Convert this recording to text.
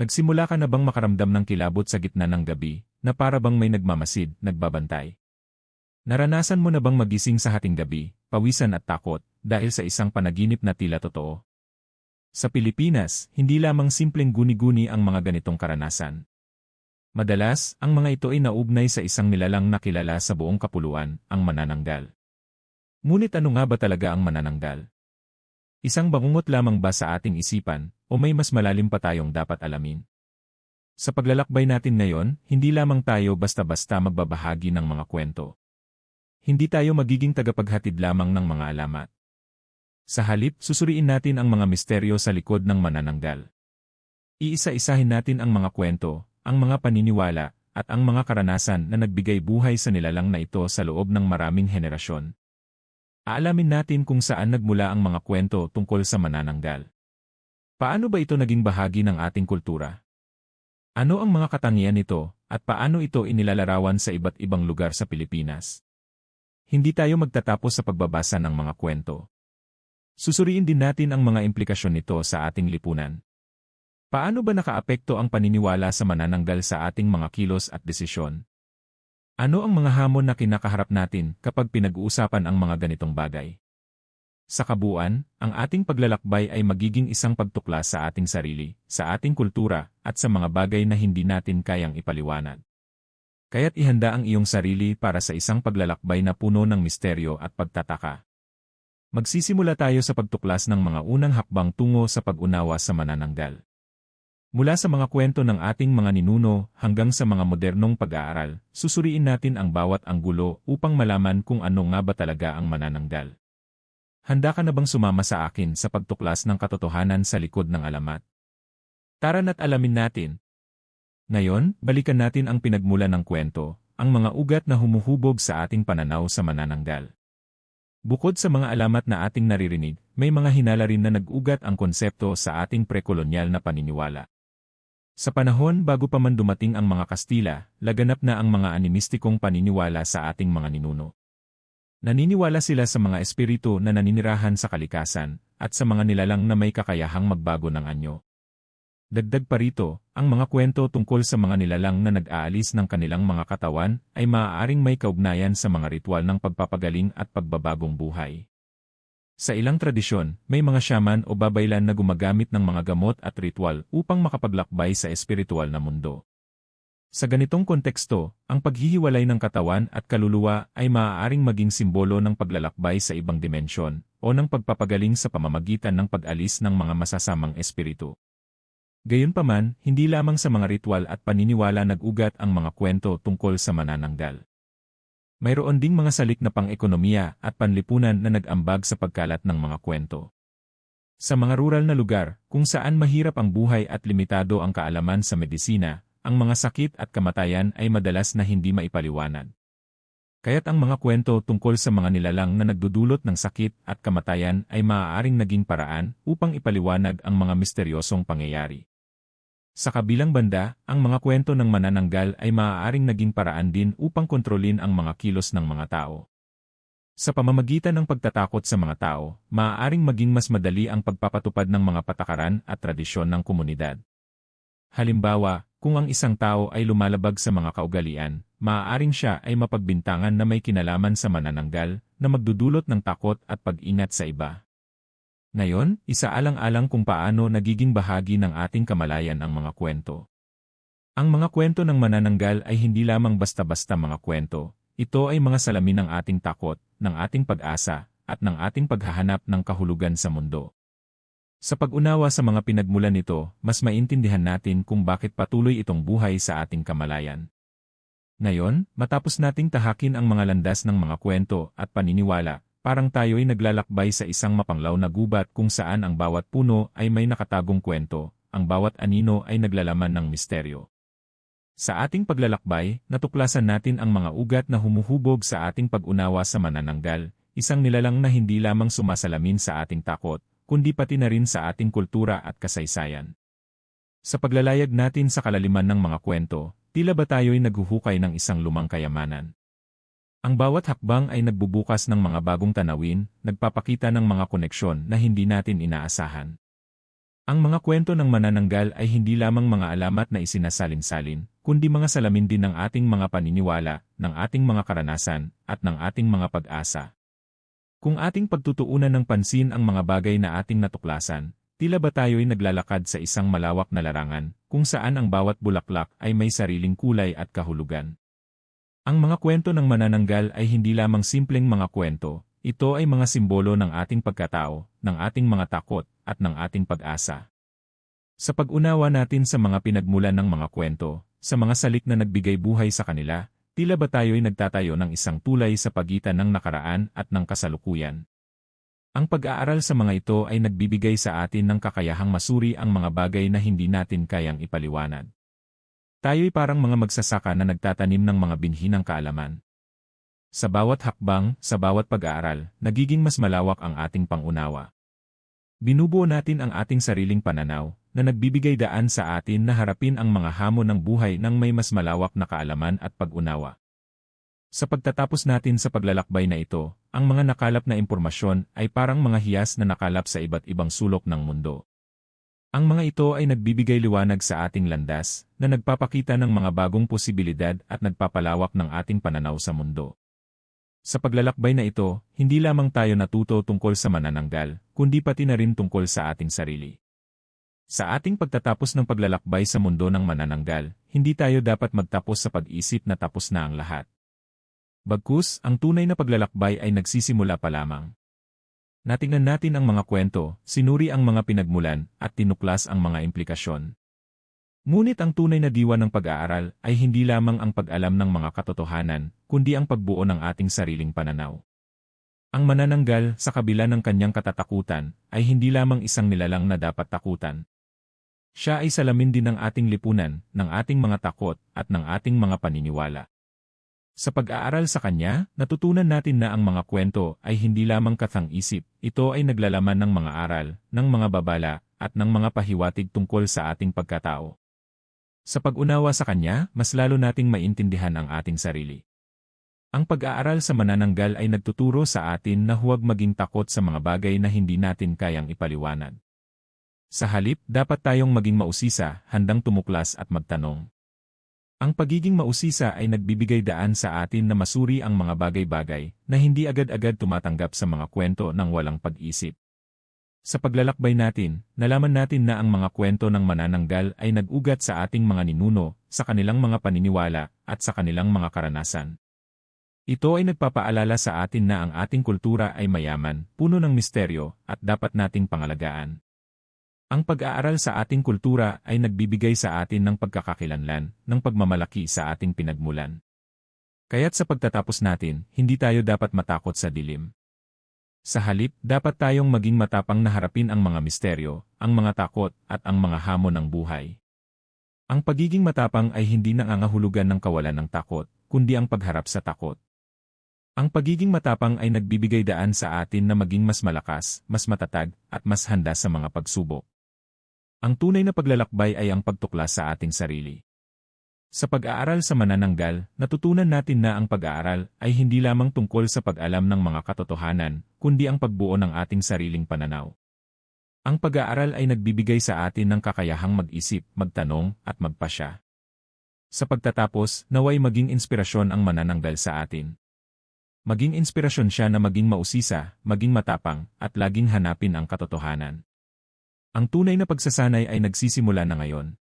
Nagsimula ka na bang makaramdam ng kilabot sa gitna ng gabi, na para bang may nagmamasid, nagbabantay? Naranasan mo na bang magising sa hating gabi, pawisan at takot, dahil sa isang panaginip na tila totoo? Sa Pilipinas, hindi lamang simpleng guni-guni ang mga ganitong karanasan. Madalas, ang mga ito ay naugnay sa isang nilalang na kilala sa buong kapuluan, ang manananggal. Ngunit ano nga ba talaga ang manananggal? Isang bangungot lamang ba sa ating isipan, o may mas malalim pa tayong dapat alamin? Sa paglalakbay natin ngayon, hindi lamang tayo basta-basta magbabahagi ng mga kwento. Hindi tayo magiging tagapaghatid lamang ng mga alamat. Sa halip, susuriin natin ang mga misteryo sa likod ng manananggal. Iisa-isahin natin ang mga kwento, ang mga paniniwala, at ang mga karanasan na nagbigay buhay sa nilalang na ito sa loob ng maraming henerasyon. Aalamin natin kung saan nagmula ang mga kwento tungkol sa manananggal. Paano ba ito naging bahagi ng ating kultura? Ano ang mga katangian nito, at paano ito inilalarawan sa iba't ibang lugar sa Pilipinas? Hindi tayo magtatapos sa pagbabasa ng mga kwento. Susuriin din natin ang mga implikasyon nito sa ating lipunan. Paano ba nakaapekto ang paniniwala sa manananggal sa ating mga kilos at desisyon? Ano ang mga hamon na kinakaharap natin kapag pinag-uusapan ang mga ganitong bagay? Sa kabuuan, ang ating paglalakbay ay magiging isang pagtuklas sa ating sarili, sa ating kultura, at sa mga bagay na hindi natin kayang ipaliwanag. Kaya't ihanda ang iyong sarili para sa isang paglalakbay na puno ng misteryo at pagtataka. Magsisimula tayo sa pagtuklas ng mga unang hakbang tungo sa pag-unawa sa manananggal. Mula sa mga kwento ng ating mga ninuno hanggang sa mga modernong pag-aaral, susuriin natin ang bawat anggulo upang malaman kung ano nga ba talaga ang manananggal. Handa ka na bang sumama sa akin sa pagtuklas ng katotohanan sa likod ng alamat? Tara na't alamin natin. Ngayon, balikan natin ang pinagmula ng kwento, ang mga ugat na humuhubog sa ating pananaw sa manananggal. Bukod sa mga alamat na ating naririnig, may mga hinala rin na nag-ugat ang konsepto sa ating prekolonyal na paniniwala. Sa panahon bago pa man dumating ang mga Kastila, laganap na ang mga animistikong paniniwala sa ating mga ninuno. Naniniwala sila sa mga espiritu na naninirahan sa kalikasan, at sa mga nilalang na may kakayahang magbago ng anyo. Dagdag pa rito, ang mga kwento tungkol sa mga nilalang na nag-aalis ng kanilang mga katawan ay maaaring may kaugnayan sa mga ritual ng pagpapagaling at pagbabagong buhay. Sa ilang tradisyon, may mga shaman o babaylan na gumagamit ng mga gamot at ritual upang makapaglakbay sa espiritual na mundo. Sa ganitong konteksto, ang paghihiwalay ng katawan at kaluluwa ay maaaring maging simbolo ng paglalakbay sa ibang dimensyon o ng pagpapagaling sa pamamagitan ng pag-alis ng mga masasamang espiritu. Gayunpaman, hindi lamang sa mga ritual at paniniwala nag-ugat ang mga kwento tungkol sa manananggal. Mayroon ding mga salik na pang-ekonomiya at panlipunan na nag-ambag sa pagkalat ng mga kwento. Sa mga rural na lugar, kung saan mahirap ang buhay at limitado ang kaalaman sa medisina, ang mga sakit at kamatayan ay madalas na hindi maipaliwanag. Kaya't ang mga kwento tungkol sa mga nilalang na nagdudulot ng sakit at kamatayan ay maaaring naging paraan upang ipaliwanag ang mga misteryosong pangyayari. Sa kabilang banda, ang mga kwento ng manananggal ay maaaring naging paraan din upang kontrolin ang mga kilos ng mga tao. Sa pamamagitan ng pagtatakot sa mga tao, maaaring maging mas madali ang pagpapatupad ng mga patakaran at tradisyon ng komunidad. Halimbawa, kung ang isang tao ay lumalabag sa mga kaugalian, maaaring siya ay mapagbintangan na may kinalaman sa manananggal na magdudulot ng takot at pag-ingat sa iba. Ngayon, isaalang-alang kung paano nagiging bahagi ng ating kamalayan ang mga kwento. Ang mga kwento ng manananggal ay hindi lamang basta-basta mga kwento, ito ay mga salamin ng ating takot, ng ating pag-asa, at ng ating paghahanap ng kahulugan sa mundo. Sa pag-unawa sa mga pinagmulan nito, mas maintindihan natin kung bakit patuloy itong buhay sa ating kamalayan. Ngayon, matapos nating tahakin ang mga landas ng mga kwento at paniniwala, parang tayo'y naglalakbay sa isang mapanglaw na gubat kung saan ang bawat puno ay may nakatagong kwento, ang bawat anino ay naglalaman ng misteryo. Sa ating paglalakbay, natuklasan natin ang mga ugat na humuhubog sa ating pag-unawa sa manananggal, isang nilalang na hindi lamang sumasalamin sa ating takot, kundi pati na rin sa ating kultura at kasaysayan. Sa paglalayag natin sa kalaliman ng mga kwento, tila ba tayo'y naghuhukay ng isang lumang kayamanan? Ang bawat hakbang ay nagbubukas ng mga bagong tanawin, nagpapakita ng mga koneksyon na hindi natin inaasahan. Ang mga kwento ng manananggal ay hindi lamang mga alamat na isinasalin-salin, kundi mga salamin din ng ating mga paniniwala, ng ating mga karanasan, at ng ating mga pag-asa. Kung ating pagtutuunan ng pansin ang mga bagay na ating natuklasan, tila ba tayo'y naglalakad sa isang malawak na larangan, kung saan ang bawat bulaklak ay may sariling kulay at kahulugan. Ang mga kwento ng manananggal ay hindi lamang simpleng mga kwento, ito ay mga simbolo ng ating pagkatao, ng ating mga takot, at ng ating pag-asa. Sa pag-unawa natin sa mga pinagmulan ng mga kwento, sa mga salik na nagbigay buhay sa kanila, tila ba tayo'y nagtatayo ng isang tulay sa pagitan ng nakaraan at ng kasalukuyan. Ang pag-aaral sa mga ito ay nagbibigay sa atin ng kakayahang masuri ang mga bagay na hindi natin kayang ipaliwanag. Tayo'y parang mga magsasaka na nagtatanim ng mga binhi ng kaalaman. Sa bawat hakbang, sa bawat pag-aaral, nagiging mas malawak ang ating pangunawa. Binubuo natin ang ating sariling pananaw, na nagbibigay daan sa atin na harapin ang mga hamon ng buhay ng may mas malawak na kaalaman at pag-unawa. Sa pagtatapos natin sa paglalakbay na ito, ang mga nakalap na impormasyon ay parang mga hiyas na nakalap sa iba't ibang sulok ng mundo. Ang mga ito ay nagbibigay liwanag sa ating landas, na nagpapakita ng mga bagong posibilidad at nagpapalawak ng ating pananaw sa mundo. Sa paglalakbay na ito, hindi lamang tayo natuto tungkol sa manananggal, kundi pati na rin tungkol sa ating sarili. Sa ating pagtatapos ng paglalakbay sa mundo ng manananggal, hindi tayo dapat magtapos sa pag-isip na tapos na ang lahat. Bagkus, ang tunay na paglalakbay ay nagsisimula pa lamang. Natingnan natin ang mga kwento, sinuri ang mga pinagmulan, at tinuklas ang mga implikasyon. Ngunit ang tunay na diwa ng pag-aaral ay hindi lamang ang pag-alam ng mga katotohanan, kundi ang pagbuo ng ating sariling pananaw. Ang manananggal sa kabila ng kanyang katatakutan ay hindi lamang isang nilalang na dapat takutan. Siya ay salamin din ng ating lipunan, ng ating mga takot, at ng ating mga paniniwala. Sa pag-aaral sa kanya, natutunan natin na ang mga kwento ay hindi lamang kathang-isip, ito ay naglalaman ng mga aral, ng mga babala, at ng mga pahiwatig tungkol sa ating pagkatao. Sa pag-unawa sa Kanya, mas lalo nating maintindihan ang ating sarili. Ang pag-aaral sa manananggal ay nagtuturo sa atin na huwag maging takot sa mga bagay na hindi natin kayang ipaliwanag. Sa halip, dapat tayong maging mausisa, handang tumuklas at magtanong. Ang pagiging mausisa ay nagbibigay daan sa atin na masuri ang mga bagay-bagay na hindi agad-agad tumatanggap sa mga kwento ng walang pag-isip. Sa paglalakbay natin, nalaman natin na ang mga kwento ng manananggal ay nag-ugat sa ating mga ninuno, sa kanilang mga paniniwala, at sa kanilang mga karanasan. Ito ay nagpapaalala sa atin na ang ating kultura ay mayaman, puno ng misteryo, at dapat nating pangalagaan. Ang pag-aaral sa ating kultura ay nagbibigay sa atin ng pagkakakilanlan, ng pagmamalaki sa ating pinagmulan. Kaya't sa pagtatapos natin, hindi tayo dapat matakot sa dilim. Sa halip, dapat tayong maging matapang na harapin ang mga misteryo, ang mga takot, at ang mga hamon ng buhay. Ang pagiging matapang ay hindi nangangahulugan ng kawalan ng takot, kundi ang pagharap sa takot. Ang pagiging matapang ay nagbibigay daan sa atin na maging mas malakas, mas matatag, at mas handa sa mga pagsubok. Ang tunay na paglalakbay ay ang pagtuklas sa ating sarili. Sa pag-aaral sa manananggal, natutunan natin na ang pag-aaral ay hindi lamang tungkol sa pag-alam ng mga katotohanan, kundi ang pagbuo ng ating sariling pananaw. Ang pag-aaral ay nagbibigay sa atin ng kakayahang mag-isip, magtanong, at magpasya. Sa pagtatapos, naway maging inspirasyon ang manananggal sa atin. Maging inspirasyon siya na maging mausisa, maging matapang, at laging hanapin ang katotohanan. Ang tunay na pagsasanay ay nagsisimula na ngayon.